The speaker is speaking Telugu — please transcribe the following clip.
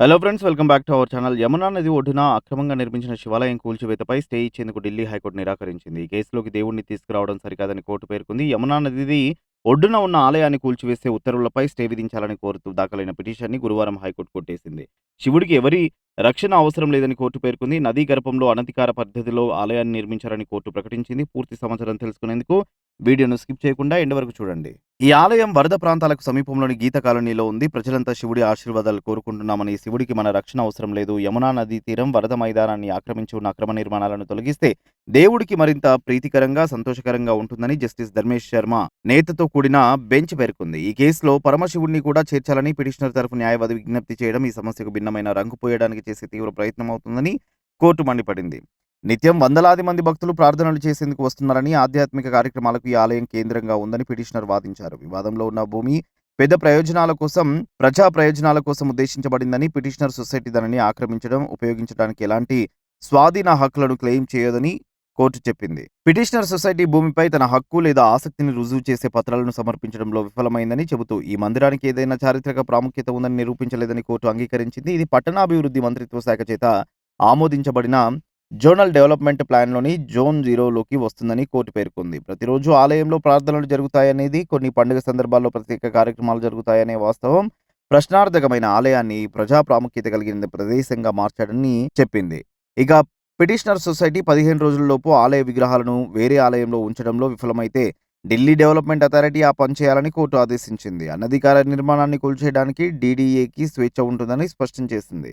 Hello friends welcome back to our channel Yamuna నది ఒడ్డున అక్రమంగా నిర్మించిన శివాలయం కూల్చివేతపై స్టే ఇచ్చేందుకు ఢిల్లీ హైకోర్టు నిరాకరించింది. ఈ కేసులోకి దేవుడిని తీసుకురావడం సరికాదని కోర్టు పేర్కొంది. యమునా నదిది ఒడ్డున ఉన్న ఆలయాన్ని కూల్చివేసే ఉత్తర్వులపై స్టే విధించాలని కోరుతూ దాఖలైన పిటిషన్ని గురువారం హైకోర్టు కొట్టేసింది. శివుడికి ఎవరి రక్షణ అవసరం లేదని కోర్టు పేర్కొంది. నదీ గర్భంలో అనధికార పద్ధతిలో ఆలయాన్ని నిర్మించారని కోర్టు ప్రకటించింది. పూర్తి సమాచారం తెలుసుకునేందుకు వీడియోను స్కిప్ చేయకుండా ఎండ్ వరకు చూడండి. ఈ ఆలయం వరద ప్రాంతాలకు సమీపంలోని గీత కాలనీలో ఉంది. ప్రజలంతా శివుడి ఆశీర్వాదాలు కోరుకుంటున్నామని శివుడికి మన రక్షణ అవసరం లేదు. యమునా నదీ తీరం వరద మైదానాన్ని ఆక్రమించి ఉన్న అక్రమ నిర్మాణాలను తొలగిస్తే దేవుడికి మరింత ప్రీతికరంగా సంతోషకరంగా ఉంటుందని జస్టిస్ ధర్మేష్ శర్మ నేతతో కూడిన బెంచ్ పేర్కొంది. ఈ కేసులో పరమశివుడిని కూడా చేర్చాలని పిటిషనర్ తరఫు న్యాయవాది విజ్ఞప్తి చేయడం ఈ సమస్యకు భిన్నమైన రంగు పోయడానికి చేసే తీవ్ర ప్రయత్నం అవుతుందని కోర్టు మండిపడింది. నిత్యం వందలాది మంది భక్తులు ప్రార్థనలు చేసేందుకు వస్తున్నారని ఆధ్యాత్మిక కార్యక్రమాలకు ఈ ఆలయం కేంద్రంగా ఉందని పిటిషనర్ వాదించారు. వివాదంలో ఉన్న భూమి పెద్ద ప్రయోజనాల కోసం ప్రజా ప్రయోజనాల కోసం ఉద్దేశించబడిందని పిటిషనర్ సొసైటీ దానిని ఆక్రమించడం ఉపయోగించడానికి ఎలాంటి స్వాధీన హక్కులను క్లెయిమ్ చేయదని కోర్టు చెప్పింది. పిటిషనర్ సొసైటీ భూమిపై తన హక్కు లేదా ఆసక్తిని రుజువు చేసే పత్రాలను సమర్పించడంలో విఫలమైందని చెబుతూ ఈ మందిరానికి ఏదైనా చారిత్రక ప్రాముఖ్యత ఉందని నిరూపించలేదని కోర్టు అంగీకరించింది. ఇది పట్టణాభివృద్ధి మంత్రిత్వ శాఖ చేత ఆమోదించబడిన జోనల్ డెవలప్మెంట్ ప్లాన్లోని జోన్ జీరోలోకి వస్తుందని కోర్టు పేర్కొంది. ప్రతిరోజు ఆలయంలో ప్రార్థనలు జరుగుతాయనేది కొన్ని పండుగ సందర్భాల్లో ప్రత్యేక కార్యక్రమాలు జరుగుతాయనే వాస్తవం ప్రశ్నార్థకమైన ఆలయాన్ని ప్రజా ప్రాముఖ్యత కలిగిన ప్రదేశంగా మార్చాడని చెప్పింది. ఇక పిటిషనర్ సొసైటీ పదిహేను రోజుల్లోపు ఆలయ విగ్రహాలను వేరే ఆలయంలో ఉంచడంలో విఫలమైతే ఢిల్లీ డెవలప్మెంట్ అథారిటీ ఆ పని చేయాలని కోర్టు ఆదేశించింది. అనధికార నిర్మాణాన్ని కూల్చేయడానికి డీడీఏకి స్వేచ్ఛ ఉంటుందని స్పష్టం చేసింది.